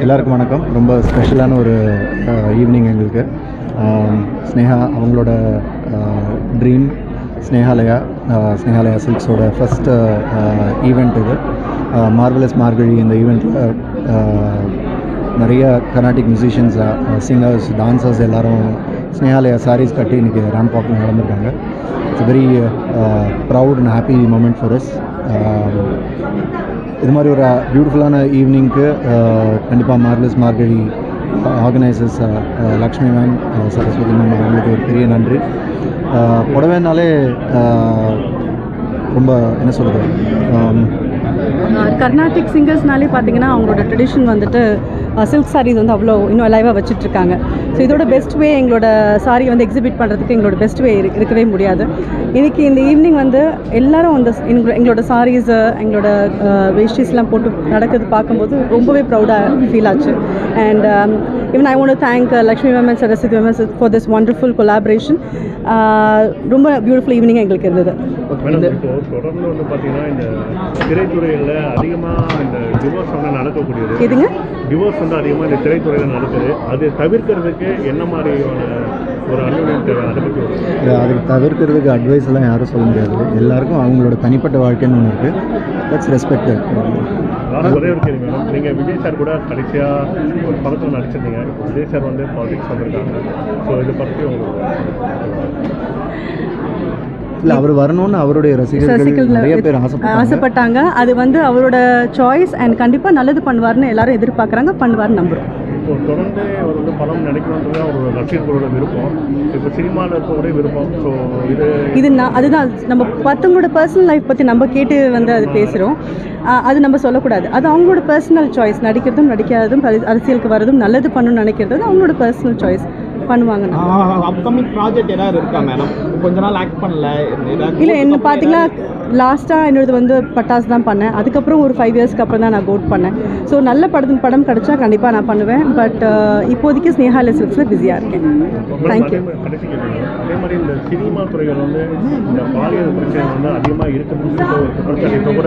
எல்லாருக்கும் வணக்கம். ரொம்ப ஸ்பெஷலான ஒரு ஈவினிங் எங்களுக்கு. ஸ்னேகா அவங்களோட ட்ரீம் ஸ்னேகாலயா ஸ்னேகாலயா சில்க்ஸோட ஃபஸ்ட்டு ஈவெண்ட் இது. மார்வலஸ் மார்கழி இந்த ஈவெண்ட்டில் நிறைய கர்நாடிக் மியூசிஷியன்ஸ் சிங்கர்ஸ் டான்சர்ஸ் எல்லாரும் ஸ்னேகாலயா சாரீஸ் கட்டி இன்றைக்கி ரேம்ப் வாக்கில் நடந்திருக்காங்க it's very proud and happy moment for us இது மாதிரி ஒரு பியூட்டிஃபுல்லான ஈவினிங்க்கு கண்டிப்பாக marvellous Margazhi organisers Lakshmi ma'am Saraswati ma'am அவங்களுக்கு ஒரு பெரிய நன்றி. Uh, புடவைனாலே uh, ரொம்ப என்ன சொல்கிறது um, கர்நாடிக் சிங்கர்ஸ்னாலே பார்த்தீங்கன்னா அவங்களோட ட்ரெடிஷன் வந்துட்டு சில்க் சாரீஸ் வந்து அவ்வளோ இன்னும் அலைவாக வச்சுட்ருக்காங்க. ஸோ இதோட பெஸ்ட் வே எங்களோட சாரி வந்து எக்ஸிபிட் பண்ணுறதுக்கு எங்களோட பெஸ்ட் வே இருக்கவே முடியாது. இன்றைக்கி இந்த ஈவினிங் வந்து எல்லாரும் அந்த எங்களோட எங்களோட சாரீஸு எங்களோட வேஷ்டிஸ்லாம் போட்டு நடக்கிறது பார்க்கும்போது ரொம்பவே ப்ரௌடாக ஃபீல் ஆச்சு. And even I want thank Lakshmi ma'am and Saraswati ma'am for this wonderful collaboration ரொம்ப பியூட்டிஃபுல் ஈவினிங் எங்களுக்கு இருந்தது. தொடர்ந்து வந்து பார்த்தீங்கன்னா இந்த திரைத்துறையில் அதிகமாக டிவோர்ஸ் வந்து நடக்கக்கூடியது. எதுங்க? டிவோர்ஸ் வந்து அதிகமாக இந்த திரைத்துறையில் நடக்குது. அது தவிர்க்கிறதுக்கு என்ன மாதிரியான ஒரு அனுமதி தேவை? அதை பற்றி அதுக்கு தவிர்க்கிறதுக்கு அட்வைஸ் எல்லாம் யாரும் சொல்ல முடியாது. எல்லாருக்கும் அவங்களோட தனிப்பட்ட வாழ்க்கைன்னு ஒன்று இருக்குது தட்ஸ் ரெஸ்பெக்ட் ஆனால் ஒரே ஒரு கேள்வி மேடம். நீங்கள் விஜய் சார் கூட கடைசியாக ஒரு படத்தில் நடிச்சிருந்தீங்க. விஜய் சார் வந்து பாலிடிக்ஸ் வந்திருக்காங்க. ஸோ இதை பற்றி உங்களுக்கு இல்லை அவர் வரணும்னு அவருடைய ரசிகர்கள் நிறைய பேர் ஆசைப்பட்டாங்க. அது வந்து அவரோட சாய்ஸ் அண்ட் கண்டிப்பாக நல்லது பண்ணுவார்னு எல்லாரும் எதிர்பார்க்குறாங்க பண்ணுவார்னு நம்புகிறோம் இப்போ தொடர்ந்து அவர் வந்து படம் நடிக்கணுன்றது அவரோட ரசிகர்களோட விருப்பம். இப்போ சினிமாவில் இருக்கக்கூடிய விருப்பம். ஸோ இது இது நான் அதுதான். நம்ம மற்றவங்களோட பர்சனல் லைஃப் பற்றி நம்ம கேட்டு வந்து அது பேசுகிறோம் அது நம்ம சொல்லக்கூடாது. அது அவங்களோட பர்சனல் சாய்ஸ் நடிக்கிறதும் நடிக்காததும் அரசி- அரசியலுக்கு வரதும் நல்லது பண்ணணும்னு நினைக்கிறது அவங்களோட பர்சனல் சாய்ஸ் பண்ணுவாங்க அப்கமிங் ப்ராஜெக்ட் ஏதாவது இருக்கா மேடம் கொஞ்ச நாள் ஆக்ட் பண்ணல இல்லை என்ன பார்த்தீங்கன்னா லாஸ்ட்டாக என்னோடது வந்து பட்டாஸ் தான் பண்ணேன். அதுக்கப்புறம் ஒரு ஃபைவ் இயர்ஸ்க்கு அப்புறம் தான் நான் கோட் பண்ணேன். ஸோ நல்ல படம் படம் கிடச்சா கண்டிப்பாக நான் பண்ணுவேன். பட் இப்போதைக்கு ஸ்னேஹா லெசன்ஸில் பிஸியாக இருக்கேன். தேங்க்யூ அதே மாதிரி இந்த சினிமா துறைகள் வந்து இந்த பாலியல் பிரச்சனை வந்து அதிகமாக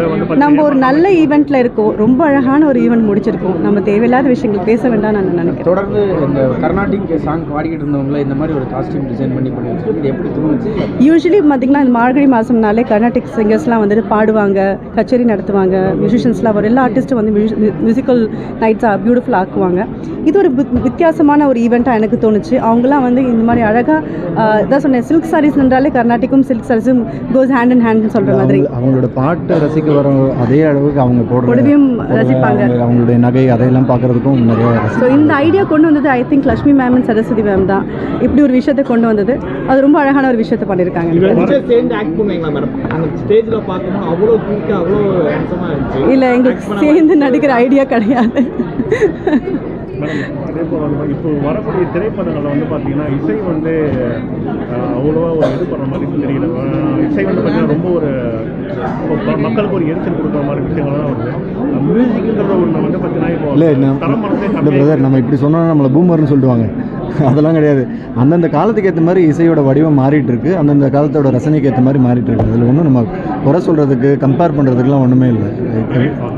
வந்து நம்ம ஒரு நல்ல ஈவெண்ட்டில் இருக்கோம். ரொம்ப அழகான ஒரு ஈவெண்ட் முடிச்சிருக்கோம். நம்ம தேவையில்லாத விஷயங்கள் பேச வேண்டாம் நான் நினைக்கிறேன். தொடர்ந்து இந்த கர்நாடிக் சாங் பாடிக்கிட்டு இருந்தவங்கள இந்த மாதிரி ஒரு காஸ்டியூம் டிசைன் பண்ணி பண்ணி எப்படி தோணுச்சு? யூஸ்வலி பார்த்தீங்கன்னா இந்த மார்கழி மாதம்னாலே கர்நாடிக் சிங்கர்ஸ்லாம் வந்துட்டு பாடுவாங்க கச்சேரி நடத்துவாங்க மியூசிஷியன்ஸ்லாம் வரும். எல்லா ஆர்டிஸ்ட்டும் வந்து மியூசிக்கல் நைட்ஸாக பியூட்டிஃபுல் ஆக்குவாங்க. இது ஒரு வித்- வித்தியாசமான ஒரு ஈவெண்ட்டாக எனக்கு தோணுச்சு. அவங்களாம் வந்து இந்த மாதிரி அழகாக இதான் சொன்னேன் சில்க் சாரீஸ் என்றாலே கர்நாடிக்கும் சில்க் சாரீஸும் கோஸ் ஹேண்ட் அண்ட் ஹேண்ட்னு சொல்கிற மாதிரி. அவங்க- அவங்களோட பாட்டு ரசிக்க வர அதே அளவுக்கு அவங்க போடுற புடவையும் புடவை, ரசிப்பாங்க. அவங்க- அவங்களுடைய நகை அதையெல்லாம் பார்க்கறதுக்கும் நிறைய ஸோ இந்த ஐடியா கொண்டு வந்தது I think Lakshmi ma'am and Saraswati ma'am தான். இப்படி ஒரு விஷயத்தை கொண்டு வந்தது. அது ரொம்ப அழகான ஒரு விஷயத்தை பண்ணியிருக்காங்க. ஸ்டேஜில் பார்க்கும்போது அவ்வளோ குயிக்காக அவ்வளோ ஹேண்ட்ஸமாக இருந்துச்சு. இல்லை எங்களுக்கு சேர்ந்து நடிக்கிற ஐடியா கிடையாது. இப்போ வரக்கூடிய திரைப்படங்களில் வந்து பார்த்தீங்கன்னா இசை வந்து அவ்வளோவா ஒரு இது பண்ணுற மாதிரி தெரியல. இசை வந்து பார்த்தீங்கன்னா ரொம்ப ஒரு மக்களுக்கு ஒரு எரிச்சல் கொடுக்குற மாதிரி விஷயங்கள் தான் வருது மியூசிக்ன்ற ஒன்று வந்து பார்த்தீங்கன்னா இப்போ இல்லை தரம் நம்ம இப்படி சொன்னோம்னா நம்மளை பூமர்னு சொல்லிடுவாங்க. அதெல்லாம் கிடையாது. அந்தந்த காலத்துக்கு ஏற்ற மாதிரி இசையோட வடிவம் மாறிட்டு இருக்கு அந்தந்த காலத்தோட ரசனைக்கு ஏற்ற மாதிரி மாறிட்டு இருக்கு அதில் ஒன்றும் நம்ம குறை சொல்கிறதுக்கு கம்பேர் பண்ணுறதுக்குலாம் ஒன்றுமே இல்லை.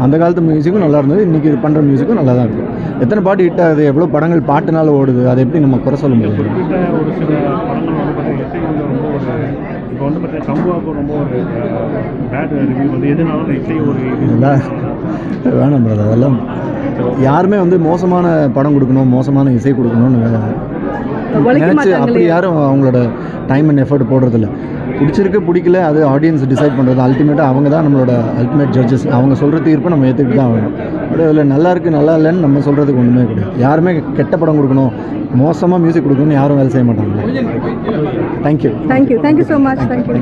அந்த காலத்து மியூசிக்கும் நல்லா இருந்தது. இன்றைக்கி இது பண்ணுற மியூசிக்கும் நல்லா தான் இருக்கும் எத்தனை பாட்டு ஹிட் ஆகுது? எவ்வளோ படங்கள் பாட்டுனால ஓடுது? அதை எப்படி நம்ம குறை சொல்ல முடியாது இப்போ வந்து பார்த்தீங்கன்னா ரொம்ப ஒரு பேட் ரிவ்யூ வந்து எதுனாலும் இசை ஒரு வேணாம் பிரதர் அதெல்லாம் யாருமே வந்து மோசமான படம் கொடுக்கணும் மோசமான இசை கொடுக்கணும்னு. அப்படி யாரும் அவங்களோட டைம் அண்ட் எஃபர்ட் போடுறதில்ல. பிடிச்சிருக்கு பிடிக்கல அது ஆடியன்ஸ் டிசைட் பண்ணுறது அல்டிமேட்டாக அவங்க தான் நம்மளோட அல்டிமேட் ஜட்ஜஸ் அவங்க சொல்கிற தீர்ப்பை நம்ம ஏற்றுக்கிட்டு தான் ஆகணும். பட் அதில் நல்லா இருக்குது நல்லா இல்லைன்னு நம்ம சொல்கிறதுக்கு ஒன்றுமே கிடையாது. யாருமே கெட்ட படம் கொடுக்கணும் மோசமாக மியூசிக் கொடுக்கணும்னு யாரும் வேலை செய்ய மாட்டாங்க. Thank you thank you thank you so much thank you